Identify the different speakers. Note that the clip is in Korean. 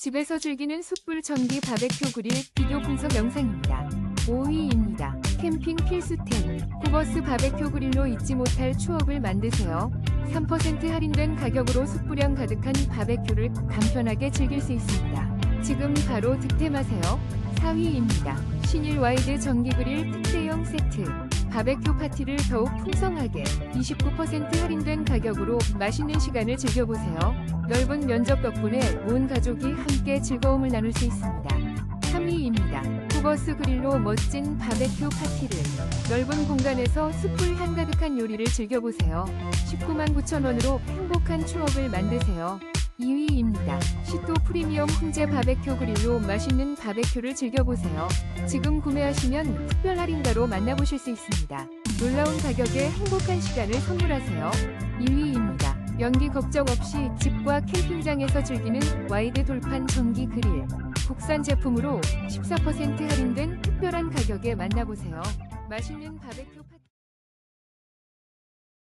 Speaker 1: 집에서 즐기는 숯불 전기 바베큐 그릴 비교 분석 영상입니다. 5위입니다. 캠핑 필수템 쿠버스 바베큐 그릴로 잊지 못할 추억을 만드세요. 3% 할인된 가격으로 숯불향 가득한 바베큐를 간편하게 즐길 수 있습니다. 지금 바로 득템하세요. 4위입니다. 신일 와이드 전기 그릴 특대형 세트 바베큐 파티를 더욱 풍성하게 29% 할인된 가격으로 맛있는 시간을 즐겨보세요. 넓은 면적 덕분에 온 가족이 함께 즐거움을 나눌 수 있습니다. 3위입니다. 쿠버스 그릴로 멋진 바베큐 파티를 넓은 공간에서 숯불 향 가득한 요리를 즐겨보세요. 19만 9천 원으로 행복한 추억을 만드세요. 2위입니다. 시도 프리미엄 훈제 바베큐 그릴로 맛있는 바베큐를 즐겨보세요. 지금 구매하시면 특별 할인가로 만나보실 수 있습니다. 놀라운 가격에 행복한 시간을 선물하세요. 2위입니다. 연기 걱정 없이 집과 캠핑장에서 즐기는 와이드 돌판 전기 그릴. 국산 제품으로 14% 할인된 특별한 가격에 만나보세요. 맛있는 바베큐 파